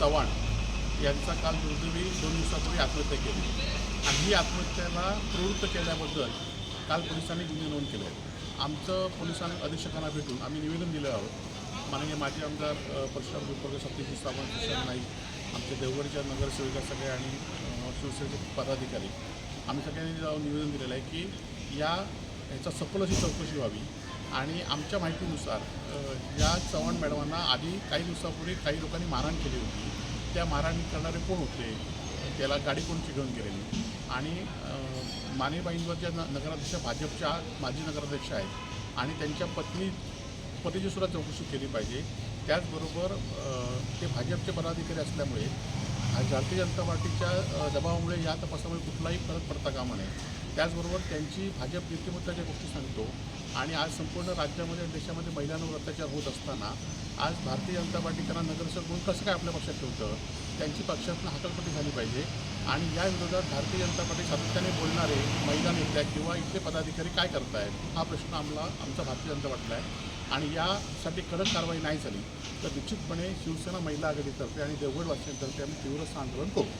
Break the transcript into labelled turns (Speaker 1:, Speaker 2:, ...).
Speaker 1: चव्हाण यांचा काल दुर्दैवी दोन दिवसापूर्वी आत्महत्या केली. आणि ही आत्महत्येला प्रवृत्त केल्याबद्दल काल पोलिसांनी गुन्हे नोंद केले. आमचं पोलिसांनी अधीक्षकांना भेटून आम्ही निवेदन दिलं आहोत. माननीय माजी आमदार परशुराम विपर्ग सतीश सावंत किशन नाईक आमचे देवगडच्या नगरसेविका सगळे आणि शिवसेनेचे पदाधिकारी. आम्ही सगळ्यांनी निवेदन दिलेलं आहे की या ह्याचा सखोल अशी चौकशी व्हावी. आणि आमच्या माहितीनुसार या चव्हाण मॅडमांना आधी काही दिवसापूर्वी काही लोकांनी मारहाण केली होती. त्या मारहाण करणारे कोण होते? त्याला गाडी कोणची घेऊन गेलेली? आणि मानेबाईंवर ज्या न नगराध्यक्ष भाजपच्या माजी नगराध्यक्ष आहेत आणि त्यांच्या पत्नी पतीची सुद्धा चौकशी केली पाहिजे. त्याचबरोबर ते भाजपचे पदाधिकारी असल्यामुळे भारतीय जनता पार्टीच्या दबावामुळे या तपासामुळे कुठलाही फरक पडता कामा नये. त्याचबरोबर त्यांची भाजप नीतिमत्ताच्या गोष्टी सांगतो. आणि आज संपूर्ण राज्यामध्ये आणि देशामध्ये महिलांवर अत्याचार होत असताना आज भारतीय जनता पार्टी त्यांना नगरसेवक म्हणून कसं काय आपल्या पक्षात ठेवतं? त्यांची पक्षातून हकलपट्टी झाली पाहिजे. आणि या विरोधात भारतीय जनता पार्टी सातत्याने बोलणारे महिला नेत्या किंवा इथले पदाधिकारी काय करतायत? हा प्रश्न आम्हाला आमचा भारतीय जनता पार्टीला आहे. आणि यासाठी कडक कारवाई नाही झाली तर निश्चितपणे शिवसेना महिला आघाडीतर्फे आणि देवगडवासियांतर्फे आम्ही तीव्र आंदोलन करू.